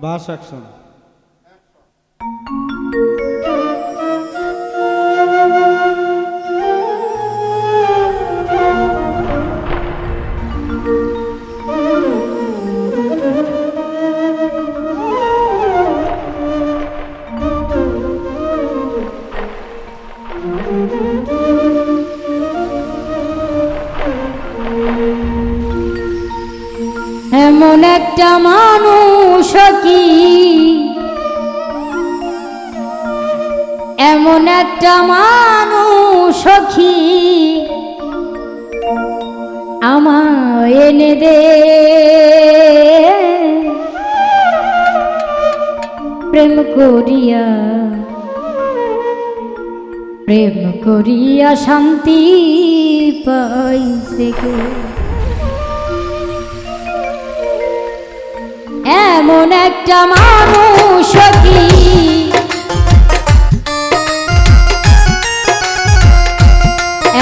बासठ सौ এমন একটা মানুষ কি? এমন একটা মানুষ কি? আমায় এনে দে। প্রেম করিয়া প্রেম করিয়া শান্তি পাইছে গে এমন একটা মানুষ কি?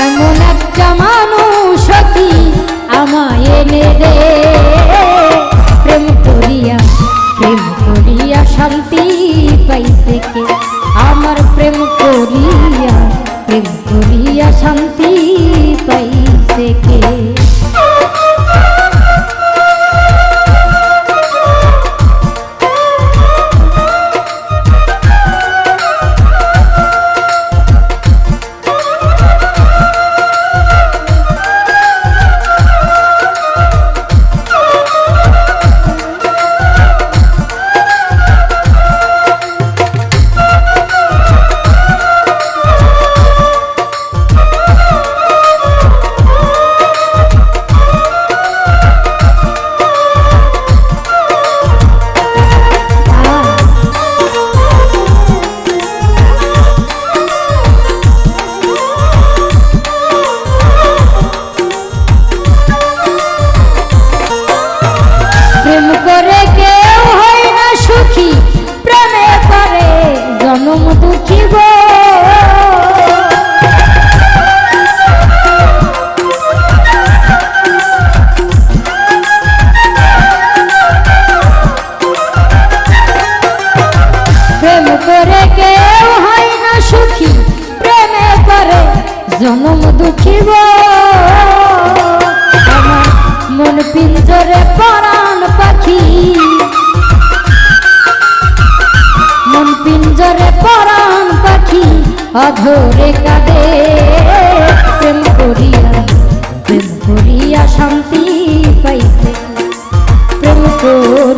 এমন একটা মানুষ কি? আমায় এনে দে। প্রেম করিয়া প্রেম করিয়া শান্তি পাইছে কে? আমার প্রেম করিয়া প্রেম করিয়া শান্তি জনম দুঃখী গো আমার মন পিঞ্জরে পরাণ পাখি। মন পিঞ্জরে পরাণ পাখি অধরে কাঁদে। প্রেম করিয়া প্রেম করিয়া শান্তি পাইছে প্রেম করিয়া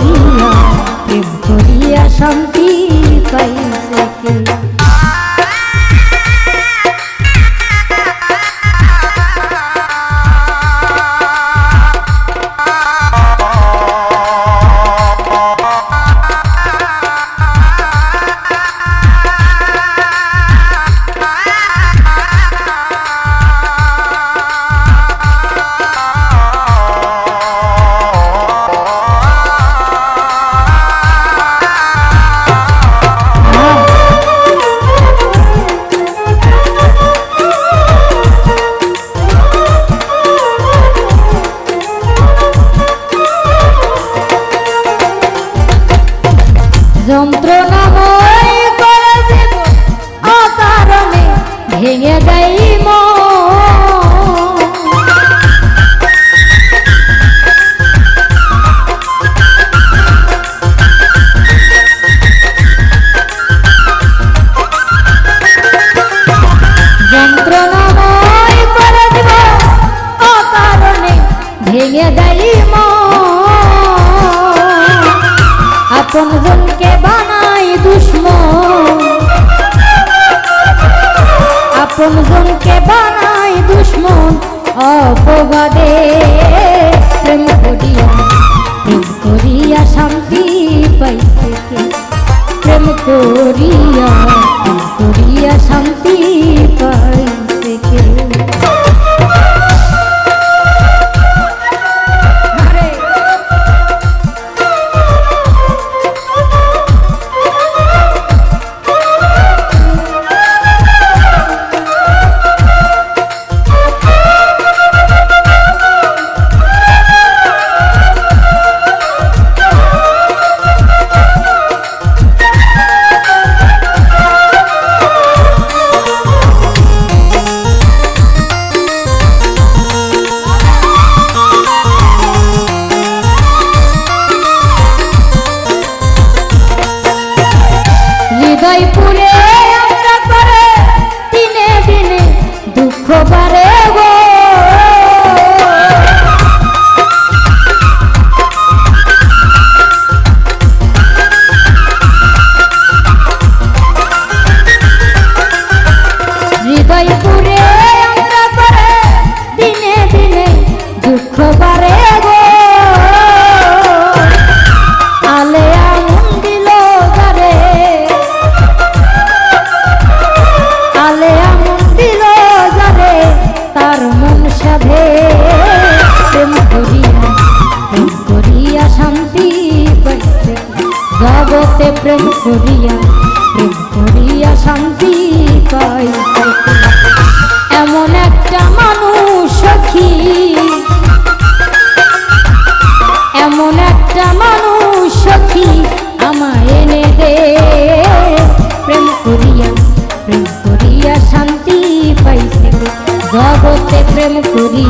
আপন জনকে বানাই দুশ্মন। আপন জনকে বানাই দুশ্মন। অপবাদে প্রেম করিয়া প্রেম করিয়া শান্তি পাইছে কে? প্রেম করিয়া প্রেম করিয়া প্রেম করিয়া শান্তি পাইছে এমন একটা মানুষ সখী এমন একটা মানুষ সখী আমায় এনে দে। প্রেম করিয়া প্রেম করিয়া শান্তি পাইছে। জগতে প্রেম করিয়া